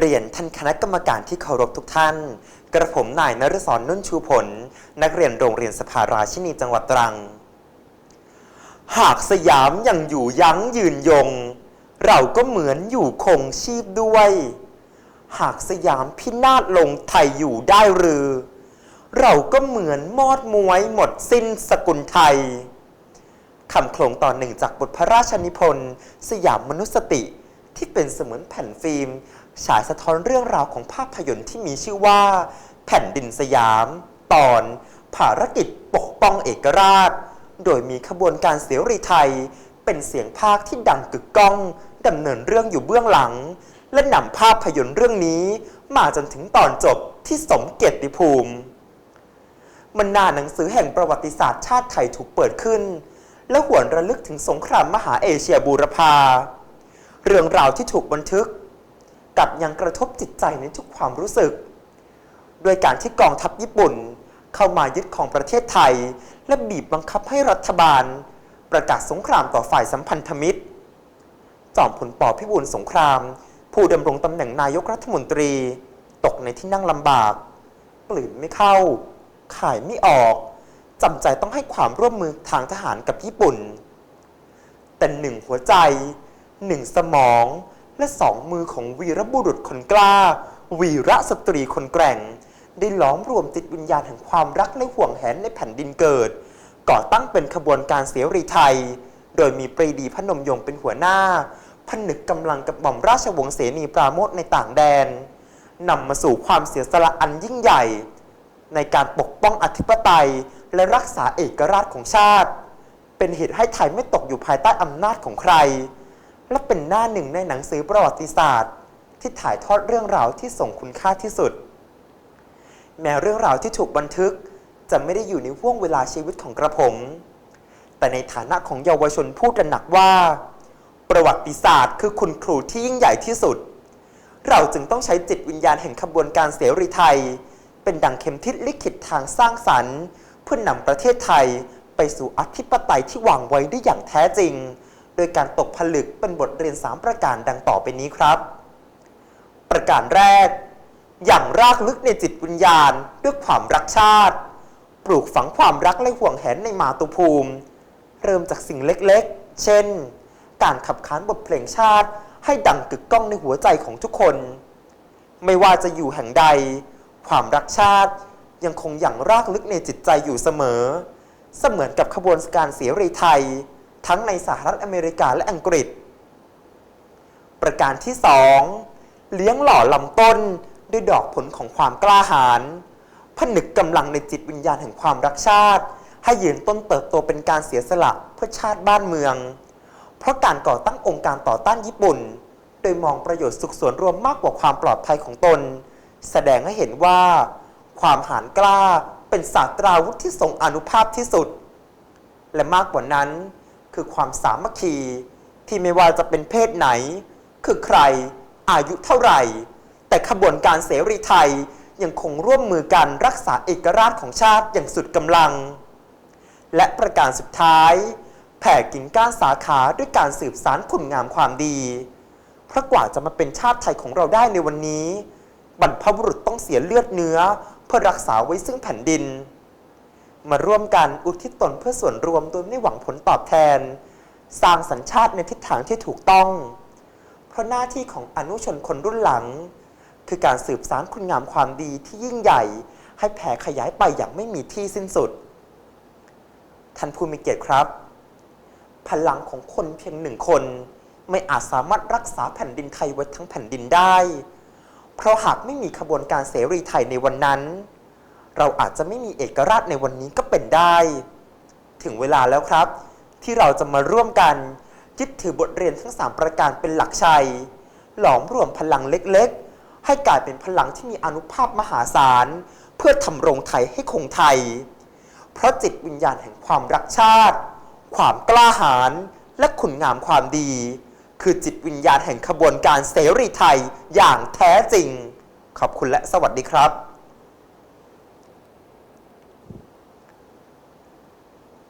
เรียนท่านคณะกรรมการที่เคารพทุกท่าน กระผมนายนฤศรนุ่นชูผล นักเรียนโรงเรียนสภาราชินีจังหวัดตรัง หากสยามยังอยู่ยั้งยืนยง เราก็เหมือนอยู่คงชีพด้วย หากสยามพินาศลงไทยอยู่ได้หรือ เราก็เหมือนมอดมวยหมดสิ้นสกุลไทยคำโครงตอนหนึ่งจากบทพระราชนิพนธ์ สยามมนุสติที่เป็นเสมือนแผ่นฟิล์ม ฉายสะท้อนเรื่องราวของภาพยนตร์ที่มีชื่อว่า แผ่นดินสยาม ตอนภารกิจปกป้องเอกราช โดยมีขบวนการเสรีไทย เป็นเสียงภาคที่ดังกึกก้องดำเนินเรื่องอยู่เบื้องหลัง และนำภาพยนตร์เรื่องนี้ มาจนถึงตอนจบที่สมเกียรติภูมิมันนาหนังสือแห่งประวัติศาสตร์ชาติไทยถูกเปิดขึ้น และหวนระลึกถึงสงครามมหาเอเชียบูรพา เรื่องราวที่ถูกบันทึกก ลับยังกระทบจิตใจในทุกความรู้สึก โดยการที่กองทัพญี่ปุ่นเข้ามายึดของประเทศไทย และบีบบังคับให้รัฐบาล ประกาศสงครามต่อฝ่ายสัมพันธมิตร จอมพลปพิบูลสงคราม ผู้ดำรงตำแหน่งนายกรัฐมนตรี ตกในที่นั่งลำบากกลืนไม่เข้า ขายไม่ออกจำใจต้องให้ความร่วมมือทางทหารกับญี่ปุ่น แต่หนึ่งหัวใจหนึ่งสมอง และสองมือของวีรบุรุษคนกล้า วีระสตรีคนแกร่ง ได้ล้อมรวมจิตวิญญาณแห่งความรักและห่วงแหนในแผ่นดินเกิด ก่อตั้งเป็นขบวนการเสรีไทย โดยมีปรีดีพนมยงค์เป็นหัวหน้า ผนึกกำลังกับหม่อมราชวงศ์เสนีปราโมทในต่างแดนนำมาสู่ความเสียสละอันยิ่งใหญ่ ในการปกป้องอธิปไตยและรักษาเอกราชของชาติ เป็นเหตุให้ไทยไม่ตกอยู่ภายใต้อำนาจของใคร และเป็นหน้าหนึ่งในหนังสือประวัติศาสตร์ ที่ถ่ายทอดเรื่องราวที่ส่งคุณค่าที่สุด แม้เรื่องราวที่ถูกบันทึกจะไม่ได้อยู่ในห่วงเวลาชีวิตของกระผม แต่ในฐานะของเยาวชนผู้ตระหนักว่า ประวัติศาสตร์ คือคุณครูที่ยิ่งใหญ่ที่สุด เราจึงต้องใช้จิตวิญญาณแห่งขบวนการเสรีไทย เป็นดังเข็มทิศลิขิตทางสร้างสรรค์ เพื่อนนำประเทศไทยไปสู่อธิปไตยที่หวางไว้ได้อย่างแท้จริง ดยการตกผลึกเป็นบทเรียน 3 ประการดังต่อไปนี้ครับ ประการแรก อย่างรากลึกในจิตวิญญาณด้วยความรักชาติ ปลูกฝังความรักและห่วงแหนในมาตุภูมิ เริ่มจากสิ่งเล็กๆ เช่น การขับขานบทเพลงชาติ ให้ดังกึกก้องในหัวใจของทุกคน ไม่ว่าจะอยู่แห่งใด ความรักชาติยังคงอย่างรากลึกในจิตใจอยู่เสมอ เสมือนกับขบวนการเสรีไทย ทั้งในสหรัฐอเมริกาและอังกฤษ ประการที่สองเลี้ยงหล่อลำต้นด้วยดอกผลของความกล้าหาญผนึกกำลังในจิตวิญญาณแห่งความรักชาติ ให้ยืนต้นเติบโตเป็นการเสียสละเพื่อชาติบ้านเมือง เพราะการก่อตั้งองค์การต่อต้านญี่ปุ่น โดยมองประโยชน์สุขส่วนรวมมากกว่าความปลอดภัยของตน แสดงให้เห็นว่า ความหานกล้าเป็นศาสตราวุธที่ทรงอนุภาพที่สุด และมากกว่านั้น คือความสามัคคี ที่ไม่ว่าจะเป็นเพศไหน คือใครอายุเท่าไหร่ แต่ขบวนการเสรีไทยยังคงร่วมมือกันรักษาเอกราชของชาติอย่างสุดกำลัง และประการสุดท้าย แผ่กิ่งก้านสาขาด้วยการสืบสารคุณงามความดี เพราะกว่าจะมาเป็นชาติไทยของเราได้ในวันนี้ บรรพบุรุษต้องเสียเลือดเนื้อ เพื่อรักษาไว้ซึ่งแผ่นดิน มาร่วมกันอุทิศตนเพื่อส่วนรวมโดยไม่หวังผลตอบแทน สร้างสัญชาติในทิศทางที่ถูกต้อง เพราะหน้าที่ของอนุชนคนรุ่นหลัง คือการสืบสารคุณงามความดีที่ยิ่งใหญ่ ให้แผ่ขยายไปอย่างไม่มีที่สิ้นสุด ท่านผู้มีเกียรติครับ พลังของคนเพียงหนึ่งคน ไม่อาจสามารถรักษาแผ่นดินไทยไว้ทั้งแผ่นดินได้ เพราะหากไม่มีขบวนการเสรีไทยในวันนั้น เราอาจจะไม่มีเอกราชในวันนี้ก็เป็นได้ ถึงเวลาแล้วครับ ที่เราจะมาร่วมกันยึดถือบทเรียนทั้ง 3 ประการเป็นหลักชัย หลอมรวมพลังเล็กๆ ให้กลายเป็นพลังที่มีอนุภาพมหาศาล เพื่อทำรงไทยให้คงไทย เพราะจิตวิญญาณแห่งความรักชาติ ความกล้าหาญและคุณงามความดี คือจิตวิญญาณแห่งขบวนการเสรีไทยอย่างแท้จริง ขอบคุณและสวัสดีครับ